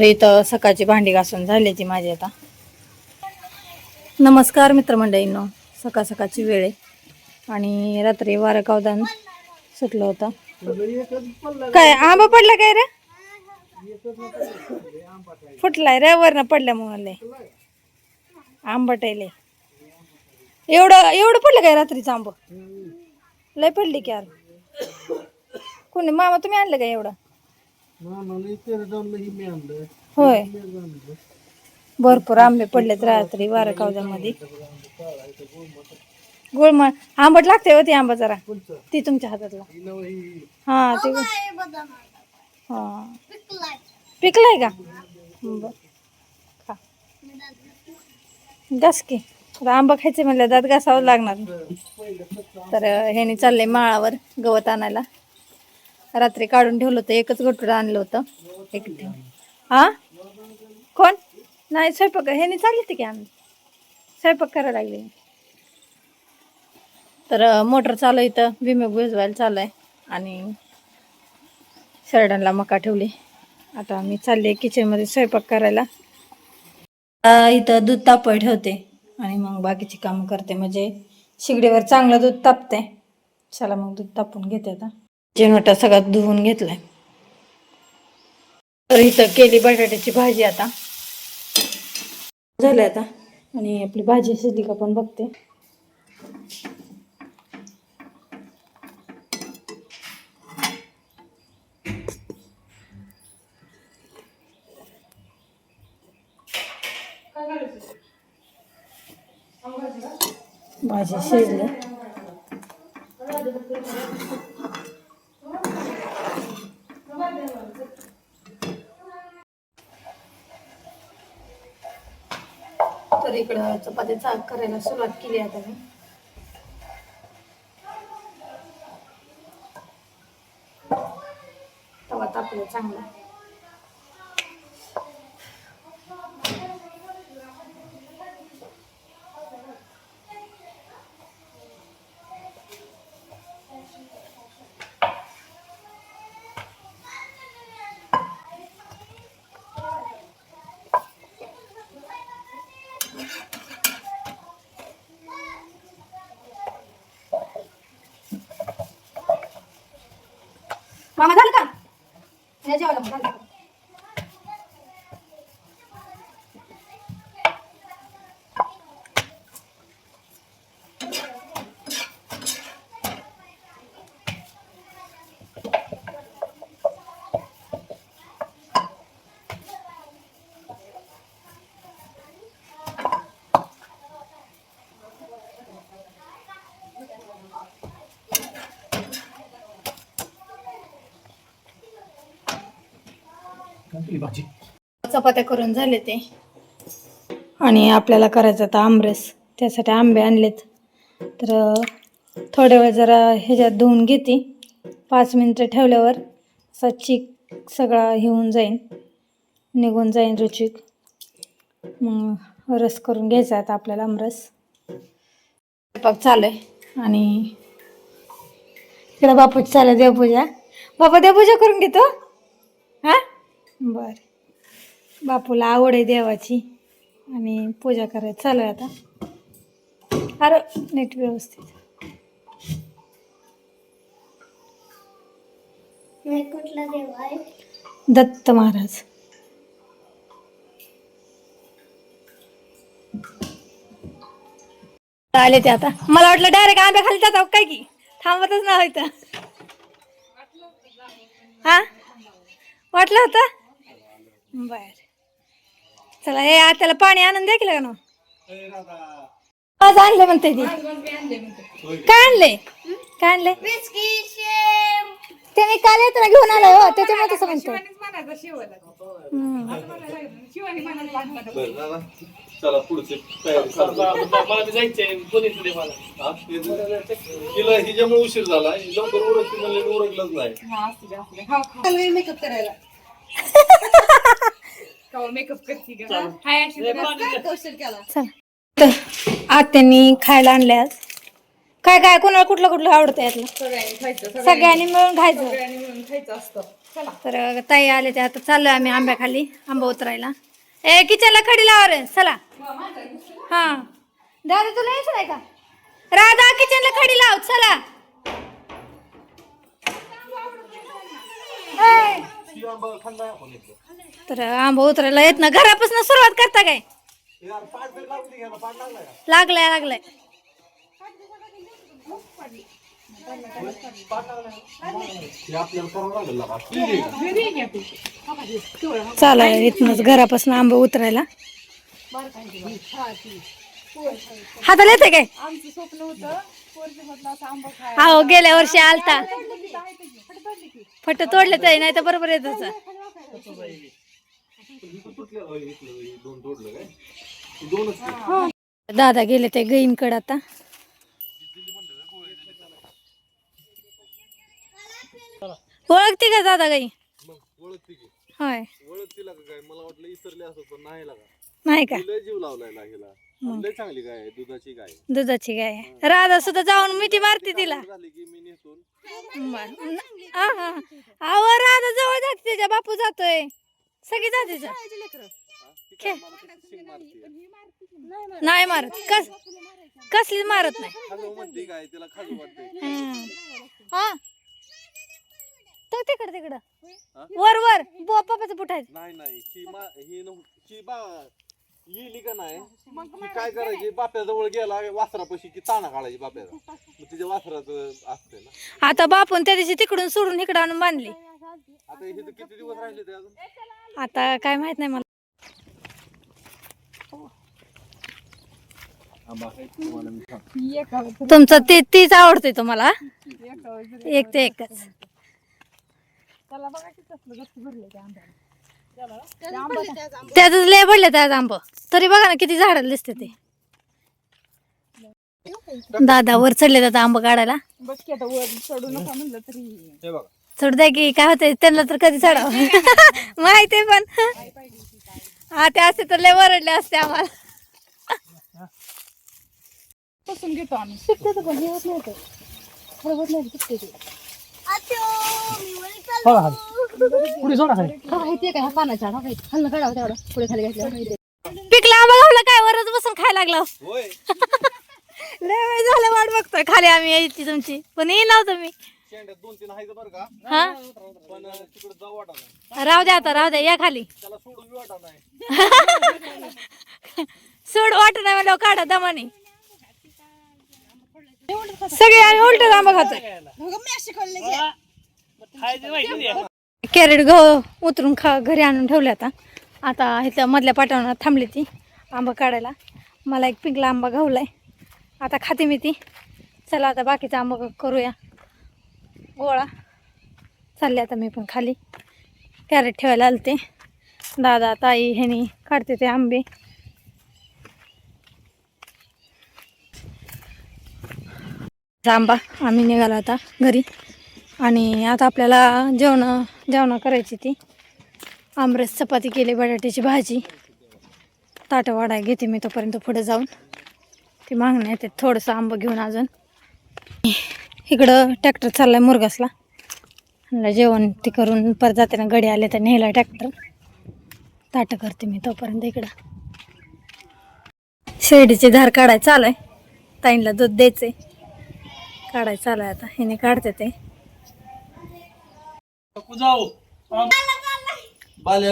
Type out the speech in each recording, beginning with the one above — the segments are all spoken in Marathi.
तर इथं सकाळची भांडी घासून झाली ती माझी आता. नमस्कार मित्रमंडळींनो सकाळ सकाळची वेळ आहे. आणि रात्री वारं कावदान सुटलं होतं. काय आंबा पडला काय रे? फुटलाय रे वरनं पडल्यामुळे लय. आंबट आहे एवढं एवढं पडलं काय रात्रीचं आंब? लय पडली की यार. कोणी मामा तुम्ही आणलं काय एवढं? होय. भरपूर आंबे पडलेत रात्री वारा कावजामध्ये गोळमा आंबट लागते होती आंबा जरा. ती तुमच्या हातातला. हा ते हा पिकलाय. का? बर. खा. घास की. आंबा खायचे म्हणलं दात घासावं लागणार. तर ह्याने चाललंय माळावर गवत आणायला. रात्री काढून ठेवलं होतं एकच गटूड आणलं होतं. एक ठेव हा? कोण? नाही स्वयंपाक ह्याने चालली होती की आम्ही? स्वयंपाक करायला लागले. तर मोटर चालू आहे इथं विमेक भिजवायला चालू आहे. आणि शर्डनला मका ठेवली. आता मी चालले किचनमध्ये स्वयंपाक करायला. इथं दूध तापय ठेवते. आणि मग बाकीची कामं करते. म्हणजे शिगडीवर चांगलं दूध तापते चला मग दूध तापून घेते आता. जेनवटा सगळा धुवून घेतलाय. तर इथं केली बटाट्याची भाजी आता. झाली आता. आणि आपली भाजी शिजली का पण बघते. भाजी शिजली. तर इकडं चपात्याचा करायला सुरुवात केली आता मी. तवा तापला चांगला. मामा झालं का या जेवायला मग, चपात्या करून झाले ते. आणि आपल्याला करायचं आता आमरस. त्यासाठी आंबे आणलेत. तर थोड्या वेळ जरा ह्याच्यात धुवून घेते. पाच मिनटं ठेवल्यावर असा चिक सगळा हे होऊन जाईन. निघून जाईन रुचिक. मग रस करून घ्यायचा आता आपल्याला आमरस. स्वयंपाक चालू आहे आणि इकडं बापूची चालू आहे देवपूजा. बापा देवपूजा करून घेतो. बर. बापूला आवड आहे देवाची आणि पूजा करायला. चालू आहे आता. अरे नीट व्यवस्थित. कुठला देव आहे? दत्त महाराज. आले ते आता. मला वाटलं डायरेक्ट आंब्या खाली जाता काय की? थांबतच नाही इथं. हा? वाटलं होतं? बर. चला हे त्याला पाणी आणून द्या की का ना आज आणले म्हणते ती. काय आणले काय आणले ते मी काल येताना घेऊन आलो हो त्याच्यामुळे तसं म्हणतो हम्म. चला पुढचे तयारी करा. मला जायचंय मला. हा, ते तिला हिच्यामुळे उशीर झाला ही लवकर उरकली म्हणले उरकलंच नाही. मेकअप करायला. मेकअप करते का? हाय अशी कौशल केला. चला. तर आत्यांनी खायला आणले आज. काय काय कोणाला कुठलं कुठलं आवडतं यातलं? सगळ्यांनी खायचं सगळ्यांनी. मिळून खायचं. सगळ्यांनी मिळून खायचं असतं. चला. तर ताई आले ते आता. चाललोय आम्ही आंब्याखाली आंबा उतरायला. ए किचनला खडी लावा रे. चला. हा. दादा तुला यायचं नाही का? राधा किचनला खडी लाव. चला. ए, ही आंबा आपण. तर आंबा उतरायला येत ना घरापासून सुरुवात करता काय यार, लागू दे घ्यायला, पाठ लागलाय का? लागलाय लागलाय हे आपल्याला करावं लागेल ना पाठ. ठीक आहे. चालाय इथनच घरापासून आंबा उतरायला हाताला येते काय आमचं स्वप्न होतं अहो गेल्या वर्षी आलता. फट तोडले तर नाही तर बरोबर येत हे हे. दादा गेले ते गईंकडे आता. ओळखते का दादा गाई? मग ओळखते की. होय. नाही का? जीव लावलाय लय चांगली गाय आहे, दुधाची गाय आहे. दुधाची गाय आहे. राधा सुद्धा जाऊन मिठी मारते तिला झाली की मी नेसून बर. आ. अहो राधा जवळ जाते त्याच्या बापू जातोय सगळी जाते जा. ती काय मला तिची शिंग मारते नाही मारत कस कसलीच मारत नाही खाजू म्हणते काय तिला खाजू वाटते हम्म. हा तो तिकड तिकडं हा? वर वर बो पप्पाचं पुठायचं नाही नाही ही मा ही न ही बा येली का नाही? ही काय करायची? बाप्याजवळ गेला वासरापाशी की ताना काढायची बाप्याचा मग तिच्या वासराचं असते ना. आता बापून त्या दिवशी तिकडून सोडून इकडं आणून बांधली. आता हे तर किती दिवस राहिले ते अजून? आता काय माहीत नाही मला. तुमचं ते तीच आवडते तुम्हाला? एक ते एकच. त्याला बघा की कसलं गच्च भरले त्या आंब्याला. त्यातच लय पडले त्यात आंब. तरी बघा ना किती झाडाला दिसते ते. दादा वर चढले जातात आंब काढायला. चढू नका म्हणलं तरी. हे बघा. चढ द्या की काय होतंय त्यांना तर कधी चढावं. माहिती पण. हा ते असते तर लय वरडले असते आम्हाला. घेतो आम्ही. शिकते पण हे होत नव्हतं. माहितीये का ह्या पानाच्या काढावं तेवढं. पुढे खाली घातलं पिकला आंबा गावला काय? वरच बसून खायला लागला. होय. लय वेळ झालं वाट बघतोय. खाली आम्ही यायची तुमची. पण येईन तुम्ही. शेंड्यात दोन तीन आहे बरं का? हा? पण तिकडे जाऊ वाटा नाही. राहू द्या आता राहू द्या. या खाली. त्याला सोडून बी वाटा नाही. सोड वाट नाही म्हणलं काढा दमाने. सगळे आम्ही उलट आंबा खातोय. कॅरेट गहू उतरून खा घरी आणून ठेवले आता. आता इथं मधल्या पाटावर थांबली ती आंबा काढायला. मला एक पिंकला आंबा घावला आहे आता खाते मी ती. चला आता बाकीचा आंबा करूया. गोळा. चालले आता मी पण खाली. कॅरेट ठेवायला आलते. दादा ताई ह्यानी काढते ते आंबे. आंबा आम्ही निघालो आता घरी. आणि आता आपल्याला जेवण जेवणा करायची ती. आमरस चपाती केली बटाट्याची भाजी. ताटं वाढाय घेते मी तोपर्यंत पुढे जाऊन. ती मागण्या येते थोडंसं आंबं घेऊन अजून. इकडं ट्रॅक्टर चाललाय मुरगासला. म्हणलं जेवण ते करून परत जाते ना गडी आले तर नेला ट्रॅक्टर. ताटं करते मी तोपर्यंत इकडं. शेरडीची धार काढाय चालू आहे. ताईंला दूध द्यायचे काढाय चालू आहे आता. हिने काढते ते. जाऊ.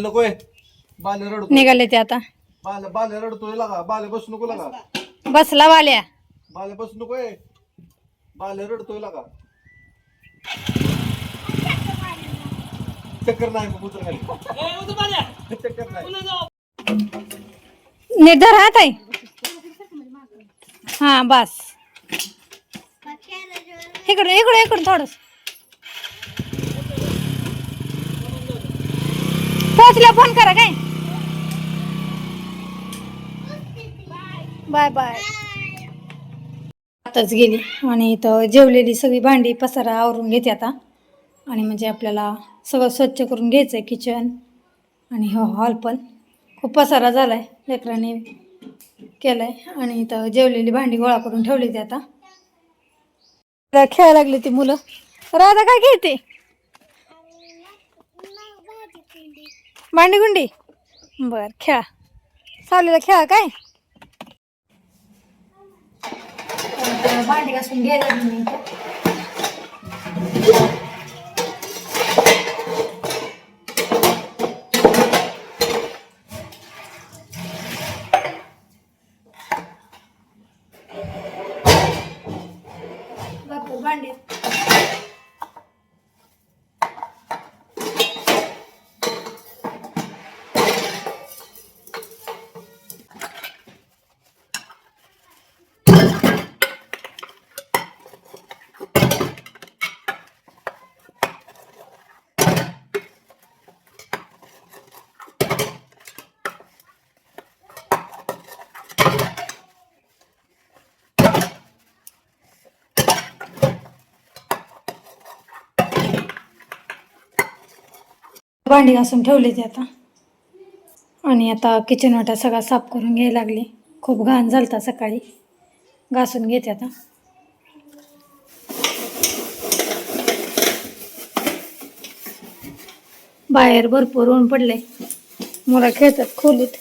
नकोय बाल्या रडतो निघाले ते आता. बाल्या बाल्या रडतोय लागा. बाल्या बसू नको लागा. बसला वाल्या बाल्या बसू नकोय बाल्या रडतोय लागा. चक्कर नाही मग उतर खाली चक्कर नाही. नीट धर हा ताई. हा बस. इकडून इकडून इकडून थोडस. तिला फोन करा काय? बाय बाय आताच गेली आणि इथं जेवलेली सगळी भांडी पसारा आवरून घेते आता. आणि म्हणजे आपल्याला सगळं स्वच्छ करून घ्यायचं आहे किचन आणि हो हॉल पण. खूप पसारा झाला आहे लेकरांनी केला आहे आणि इथं जेवलेली भांडी गोळा करून ठेवली ती आता. खेळायला लागली ती मुलं. राधा काय घेते भांडीगुंडी? बर खेळा. चाललेला खेळा काय? भांडी घासून घ्यायला लागली मी इथं. भरपूर भांडी आहेत. भांडी घासून ठेवली ती आता. आणि आता किचन वाटा सगळा साफ करून घ्यायला लागली. खूप घाण झालता सकाळी. घासून घेते आता. बाहेर भरपूर ऊन पडले मुला खेळतात खोलीत.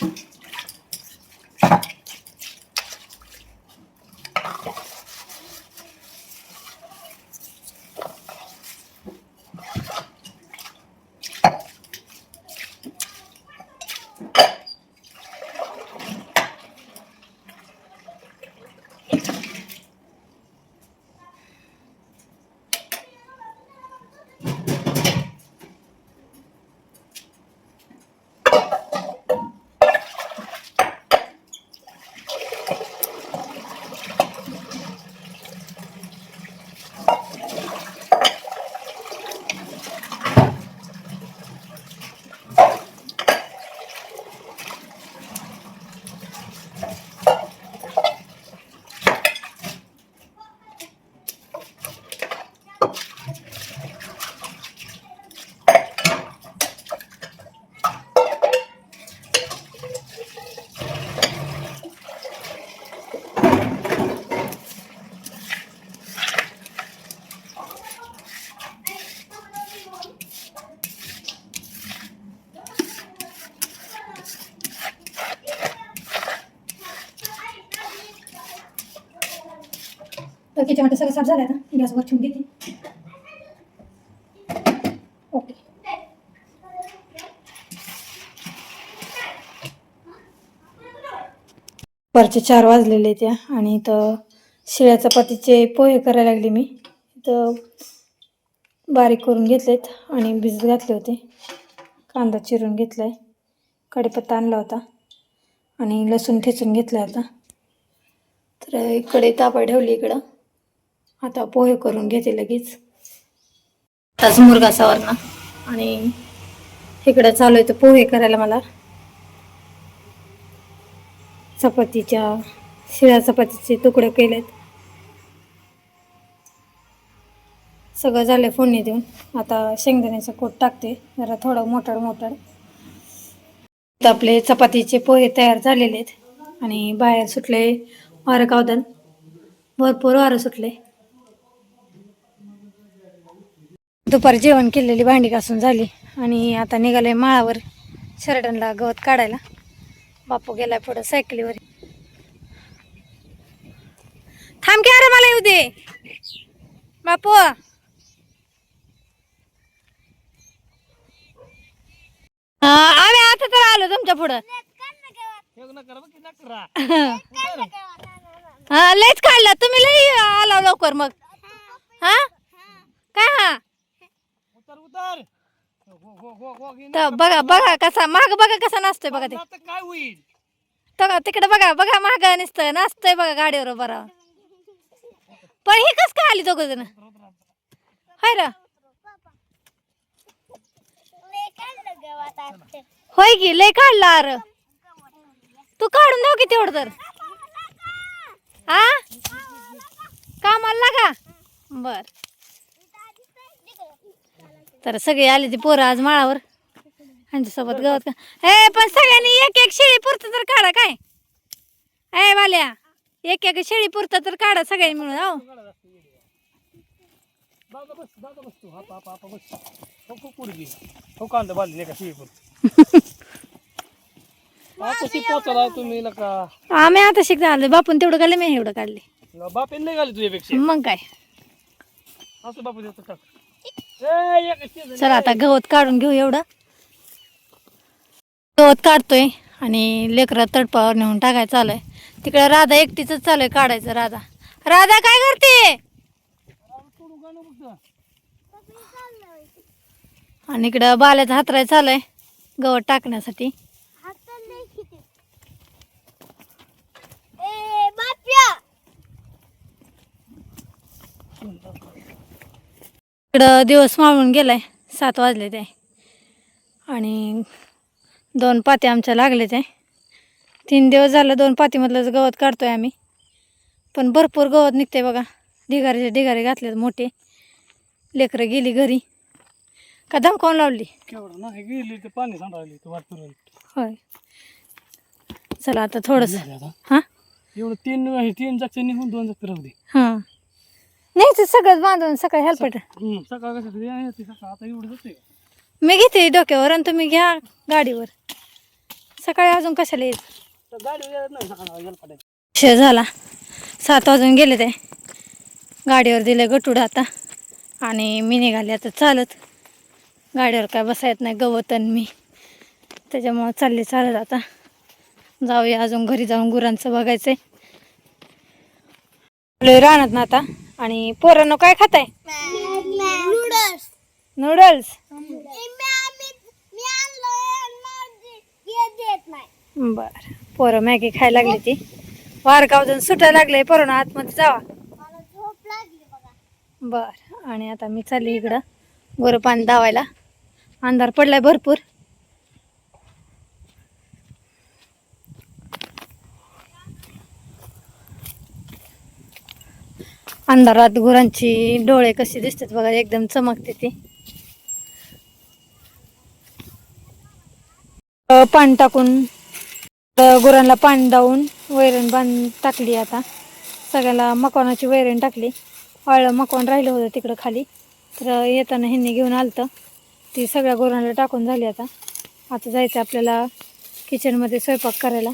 तर किचन वाटा सगळं साफ झालं ना? गॅसवर ठेवून घेते. ओके परचे चार वाजलेले त्या आणि इथं शिळ्या चपातीचे पोहे करायला लागले मी. इथं बारीक करून घेतलेत आणि भिजत घातले होते. कांदा चिरून घेतला आहे कडेपत्ता आणला होता. आणि लसूण ठेचून घेतला आता. तर इकडे तापा ठेवली इकडं. आता पोहे करून घेते लगेच. आताच मुरगासावर ना आणि इकडं चालू आहे तर पोहे करायला मला. चपातीच्या शिळ्या चपातीचे तुकडे केलेत. सगळं झालं फोडणी देऊन. आता शेंगदाण्याचं कोट टाकते. जरा थोडं मोठड मोठड आपले चपातीचे पोहे तयार झालेले आहेत. आणि बाहेर सुटले वारं कावदन. भरपूर वारं सुटले. दुपारी जेवण केलेली भांडी घासून झाली. आणि आता निघाले माळावर शर्टनला गवत काढायला. बापू गेलाय पुढं सायकलीवर. थांब की अरे मला येऊ दे. बापू. हा, आम्ही आता तर आलो तुमच्या पुढं. हा लयच काढला. तुम्ही लई आला लवकर मग. हा? काय हा? उतर. हो हो हो हो घे तर बघा बघा कसा माग बघा कसा नाचतोय बघा ते. आता काय होईल? तर तिकडे बघा बघा माग नुसतं नाचतोय बघा गाडीवर बरं पण ही कस काय आली दोघ जण? हाय र. होय की लय काढला अर तू काढून दाव की तेवढं तर. हा कामाला लागा. बर. तर सगळी आली ती पोरं आज माळावर. ह्यांच्यासोबत गवत का? हे पण सगळ्यांनी एक एक शेळी पुरतं तर काढा काय? ए वाल्या एक एक शेळी पुरतं तर काढा सगळ्यांनी मिळून हो. बस बस तू. बस. हो खूप हो कांदा बांधले का शिवी कशी पोचला तुम्ही नका आम्ही आता शिक झालं. बापून तेवढं काढलं मी एवढं काढले. बापेन नाही घाली तुझ्यापेक्षा. मग काय? असं बापू देतो टाक. चला आता गवत काढून घेऊ एवढं. गवत काढतोय आणि लेकरं तडपावर नेऊन टाकायचं चालू आहे तिकडे राधा एकटीच चालू आहे काढायचं राधा. राधा काय करते? आणि इकडं बाल्याचा हातराय चालू आहे गवत टाकण्यासाठी हातात लय किती. ए बाप्या इकडं दिवस मावळून गेलाय. सात वाजले ते. आणि दोन पाते आमच्या लागले ते. तीन दिवस झालं दोन पातीमधलंच गवत काढतोय आम्ही. पण भरपूर गवत निघते बघा. ढिगारीचे ढिगारे घातलेत मोठे. लेकरं गेली घरी. का धमकावून लावली? होय. चला आता थोडंसं. हां? एवढं तीन तीन जागचे निघून दोन जागचे राहू दे. हां. नाही ते सगळंच बांधून सकाळी हेल्पट हम्म, सकाळ कसं तरी आहे ते सकाळ आता एवढं जाते मी घेते डोक्यावर आणि तुम्ही घ्या गाडीवर. सकाळी अजून कशाला येत? तर गाडी येत नाही सकाळ गेलं पाठायचं शे झाला. सात वाजून गेले ते. गाडीवर दिले गटूड आता. आणि मी निघाले आता चालत. गाडीवर काय बसा येत नाही गवत आणि मी. त्याच्यामुळं चालले चालत आता. जाऊया अजून घरी जाऊन गुरांचं बघायचंय. आलोय रानात ना आता. आणि पोरांनो काय खाताय? नूडल्स नूडल्स बर. पोरं मॅगी खायला लागली ती. वारगावजून सुटायला लागले पोरांना आतमध्ये जावा. बर. आणि आता मी चालली इकडं. गोरं पाणी धावायला अंधार पडलाय भरपूर. अंधारात गुरांची डोळे कसे दिसतात बघा एकदम चमकते ती. पान पाणी टाकून गुरांना पाणी दावून वैरण बांध टाकली आता. सगळ्याला मकवानाची वैरण टाकली. वाळलं मकवान राहिलं होतं तिकडं खाली. तर येताना ह्यांनी घेऊन आलतं. ती सगळ्या गुरांना टाकून झाली आता. आता जायचं आपल्याला किचनमध्ये स्वयंपाक करायला.